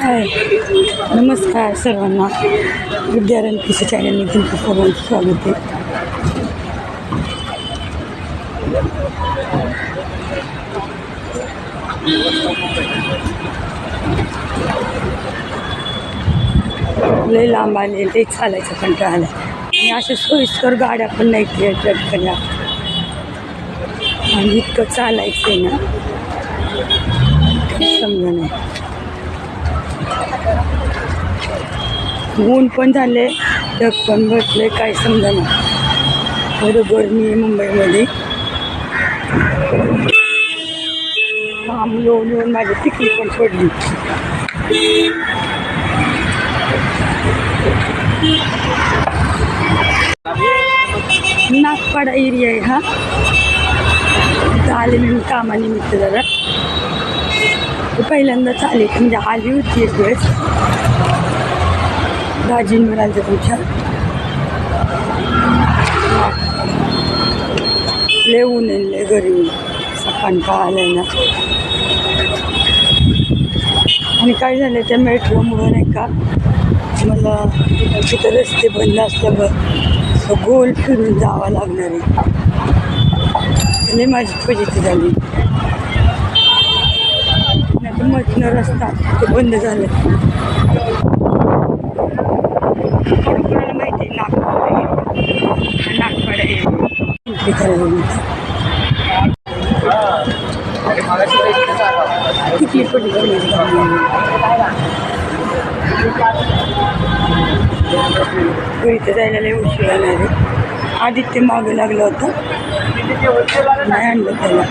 हाय. नमस्कार सर्वांना. विद्यारण पिसे चॅनलने तुमचं सर्वांचं स्वागत आहे. लय लांब आले ते चालायचं कंटाळा आला आणि अशा सोयीस्कर गाड्या पण नाही त्या चटकल्या आणि इतकं चालायचं आहे ना. काही समजा नाही. ऊन पण झाले ढग पण बसले काय समजा नाही. एवढं गरमी आहे मुंबईमध्ये. काम येऊन येऊन माझी टिकली पण सोडली. नागपाडा एरिया आहे हा. आले मी कामानिमित्त जरा. पहिल्यांदाच आले म्हणजे आली होती एक वेळेस. दाजींवर आलं तुमच्या. लय ऊन घरी लय गरमी सकाळ का आलंय ना. आणि काय झालं त्या मेट्रोमुळं नाही का मला तिथं रस्ते बंद असल्यावर गोल फिरून जावं लागणार आहे. माझी फजिती झाली. नाही तर मधनं रस्ता ते बंद झालं कोणाला माहिती आहे नागपाडा आहे. नागपाडा आहे एंट्री करायला मिळतं. किती इथं जायला लय उशीर आला आहे आदित्य मागे लागलं होतं नाही आणलं त्याला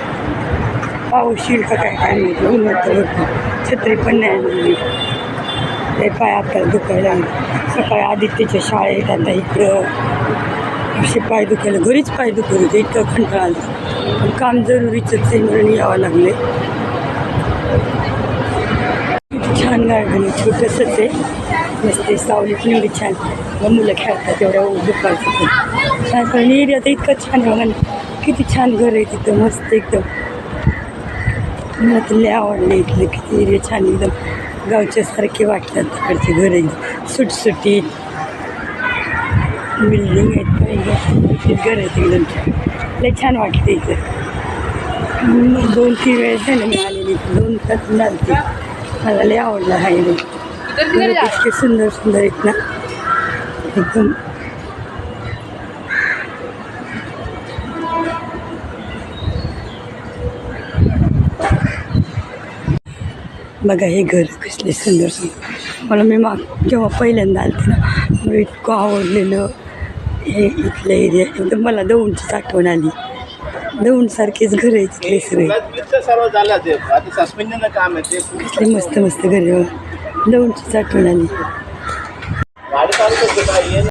पाऊस येईल का काय काय माहिती उन्हाचं होतं छत्री पण नाही आणली ते पाय आता दुखायला सकाळी आदित्यच्या शाळेत आता इकडं असे पाय दुखायला घरीच पाय दुखत होते इतकं कंटाळा आला काम जरुरीचं ते म्हणून यावं लागले छान गार्डन आहे छोटंसंच आहे. मस्त सावली पण एवढी छान. मग मुलं खेळतात एवढ्या दुपारचं छान पण एरिया तर इतकं छान आहे बघा किती छान घर आहे तिथं मस्त एकदम. मला तर लय आवडलं इथलं किती एरिया छान एकदम. गावच्यासारखे वाटतात तिकडचे घर आहे. सुटसुटी बिल्डिंग आहेत काही घर आहेत एकदम. छान लय छान वाटते इथं. मग दोन तीन वेळेस झालं मी आले इथं दोन तास लागते मला लय आवडलं हा घर इतके सुंदर सुंदर आहेत ना. एकदम. बघा हे घर कसले सुंदर सुंदर. मला मी माग जेव्हा पहिल्यांदा आलते ना मला इतकं आवडलेलं हे इथलं एरिया एकदम मला दौंडचीच आठवण आली. दौंडसारखेच घर आहे तिथले सगळे. सर्व झालं ते. आता सस्पेंशन काम आहे ते कसले मस्त मस्त घर. दौंडचीच आठवण आली.